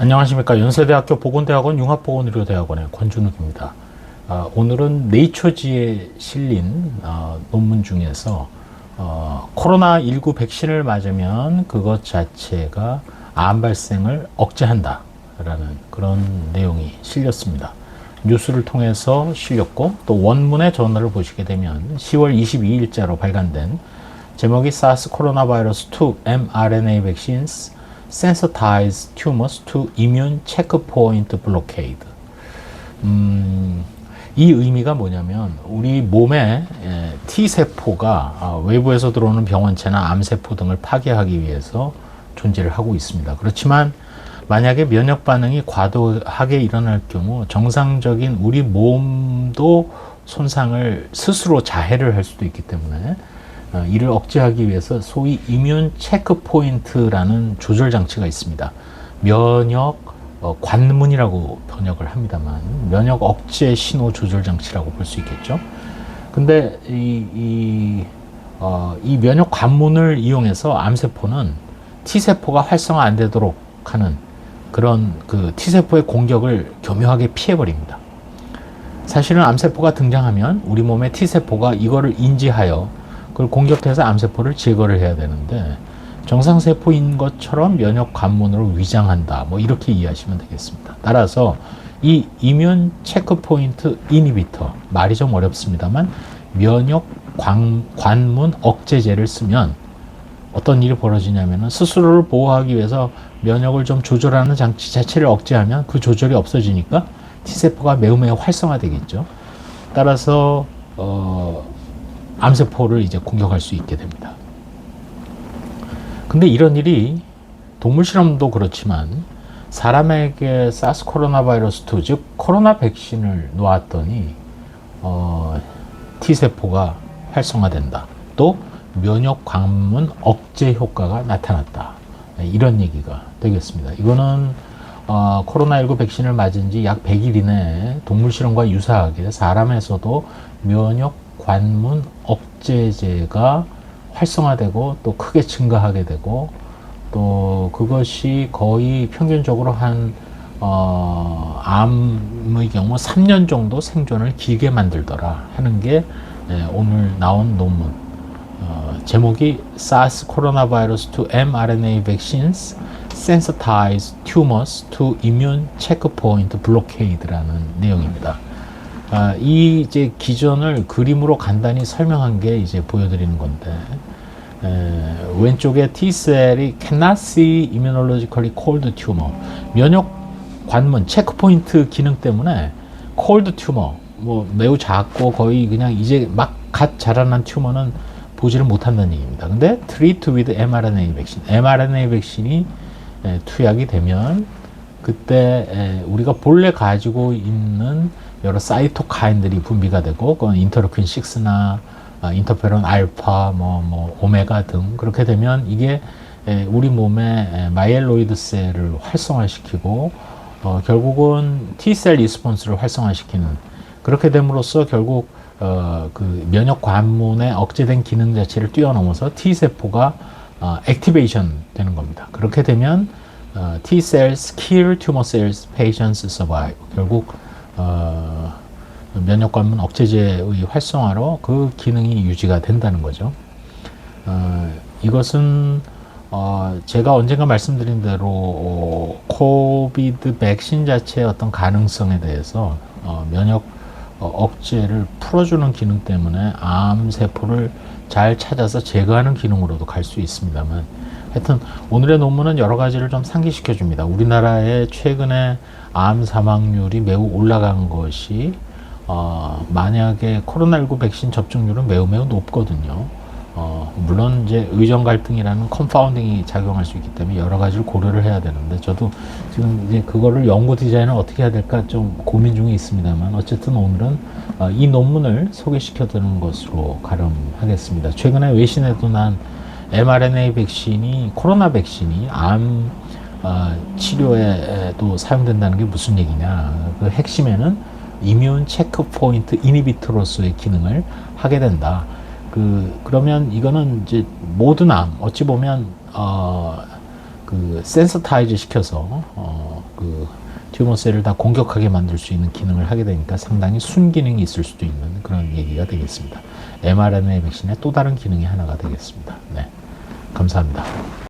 안녕하십니까 연세대학교 보건대학원 융합보건의료대학원의 권준욱입니다. 아, 오늘은 네이처지에 실린 아, 논문 중에서 어, 코로나19 백신을 맞으면 그것 자체가 암 발생을 억제한다 라는 그런 내용이 실렸습니다. 뉴스를 통해서 실렸고 또 원문의 저널을 보시게 되면 10월 22일자로 발간된 제목이 SARS 코로나 바이러스 2 mRNA vaccines sensitize tumors to immune checkpoint blockade. 음, 이 의미가 뭐냐면 우리 몸에 에, T 세포가 아, 외부에서 들어오는 병원체나 암 세포 등을 파괴하기 위해서 존재를 하고 있습니다. 그렇지만 만약에 면역 반응이 과도하게 일어날 경우 정상적인 우리 몸도 손상을 스스로 자해를 할 수도 있기 때문에 어, 이를 억제하기 위해서 소위 이뮨 체크 포인트라는 조절 장치가 있습니다. 면역 어, 관문이라고 번역을 합니다만 면역 억제 신호 조절 장치라고 볼 수 있겠죠. 근데 이, 이, 어, 이 면역 관문을 이용해서 암세포는 T세포가 활성화 안 되도록 하는 그런 그 T세포의 공격을 교묘하게 피해버립니다. 사실은 암세포가 등장하면 우리 몸의 T세포가 이거를 인지하여 그걸 공격해서 암세포를 제거를 해야 되는데 정상세포인 것처럼 면역 관문으로 위장한다. 뭐 이렇게 이해하시면 되겠습니다. 따라서 이 이뮨 체크포인트 이니비터 말이 좀 어렵습니다만 면역 관, 관문 억제제를 쓰면 어떤 일이 벌어지냐면은 스스로를 보호하기 위해서 면역을 좀 조절하는 장치 자체를 억제하면 그 조절이 없어지니까 T세포가 매우 매우 활성화되겠죠. 따라서 어, 암세포를 이제 공격할 수 있게 됩니다. 근데 이런 일이 동물 실험도 그렇지만 사람에게 사스 코로나 바이러스 2, 즉 코로나 백신을 놓았더니 어, T세포가 활성화된다. 또 면역 관문 억제 효과가 나타났다. 네, 이런 얘기가 되겠습니다. 이거는 어, 코로나19 백신을 맞은 지 약 100일 이내에 동물 실험과 유사하게 사람에서도 면역 관문 억제제가 활성화되고 또 크게 증가하게 되고 또 그것이 거의 평균적으로 한 어, 암의 경우 3년 정도 생존을 길게 만들더라 하는 게 예, 오늘 나온 논문 어, 제목이 SARS 바이러스 2 mRNA vaccines sensitize tumors to immune checkpoint blockade라는 내용입니다. 아, 이 이제 기전을 그림으로 간단히 설명한 게 이제 보여드리는 건데 에, 왼쪽에 T셀이 cannot see immunologically cold tumor 면역 관문 체크포인트 기능 때문에 cold tumor 뭐 매우 작고 거의 그냥 이제 막 갓 자라난 튜머는 보지를 못한다는 얘기입니다. 근데 treat with mRNA 백신, mRNA 백신이 에, 투약이 되면 그때 에, 우리가 본래 가지고 있는 여러 사이토카인들이 분비가 되고 그건 인터루킨 6나 아, 인터페론 알파 뭐, 뭐 오메가 등 그렇게 되면 이게 에, 우리 몸의 에, 마이엘로이드 셀을 활성화시키고 어, 결국은 T셀 리스폰스를 활성화시키는 그렇게 됨으로써 결국 어, 그 면역 관문의 억제된 기능 자체를 뛰어넘어서 T 세포가 어, 액티베이션 되는 겁니다. 그렇게 되면 어, T cells kill tumor. 결국 어, 면역 관문 억제제의 활성화로 그 기능이 유지가 된다는 거죠. 어, 이것은 어, 제가 언젠가 말씀드린 대로 어, 코비드 백신 자체의 어떤 가능성에 대해서 어, 면역 어, 억제를 풀어주는 기능 때문에 암 세포를 잘 찾아서 제거하는 기능으로도 갈 수 있습니다만 하여튼 오늘의 논문은 여러 가지를 좀 상기시켜 줍니다. 우리나라의 최근에 암 사망률이 매우 올라간 것이 어, 만약에 코로나19 백신 접종률은 매우 매우 높거든요. 어, 물론 이제 의정 갈등이라는 컴파운딩이 작용할 수 있기 때문에 여러 가지를 고려를 해야 되는데 저도 지금 이제 그거를 연구 디자인을 어떻게 해야 될까 좀 고민 중에 있습니다만 어쨌든 오늘은 어, 이 논문을 소개시켜 드리는 것으로 가름하겠습니다. 최근에 외신에도 난 mRNA 백신이 코로나 백신이 암 어, 치료에도 사용된다는 게 무슨 얘기냐? 그 핵심에는 이뮨 체크 포인트 이니비트로서의 기능을 하게 된다. 그 그러면 이거는 이제 모든 암 어찌 보면 어 그 센서타이즈 시켜서 어 그 튜머셀을 다 공격하게 만들 수 있는 기능을 하게 되니까 상당히 순기능이 있을 수도 있는 그런 얘기가 되겠습니다. mRNA 백신의 또 다른 기능이 하나가 되겠습니다. 네. 감사합니다.